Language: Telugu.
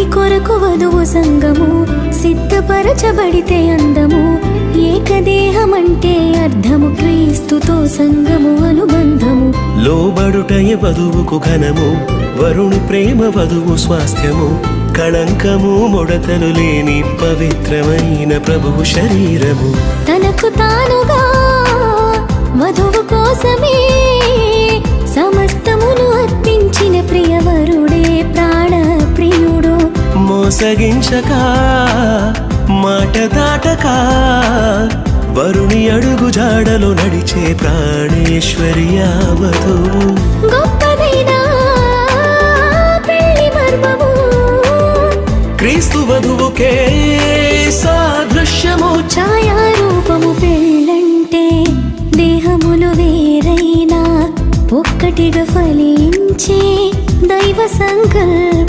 వరుణి కొరకు వధువు సంగము సిద్ధపరచబడితే అందము. ఏకదేహమంటే అర్థము క్రీస్తుతో సంగము అనుబంధము. లోబడుటయ వధువుకు ఘనము వరుణి ప్రేమ వధువు స్వాస్థ్యము. కళంకము ముడతలు లేని పవిత్రమైన ప్రభువు శరీరము. తనకు తానుగా వధువు కోసమే మోసగించక మాట దాటక వరుణి అడుగు జాడలో నడిచే ప్రాణేశ్వర్యావధు క్రీస్తు వధువుకే సాదృశ్యము. ఛాయారూపము పెళ్ళంటే దేహములు వేరైనా ఒక్కటిగా ఫలించే దైవ సంకల్ప.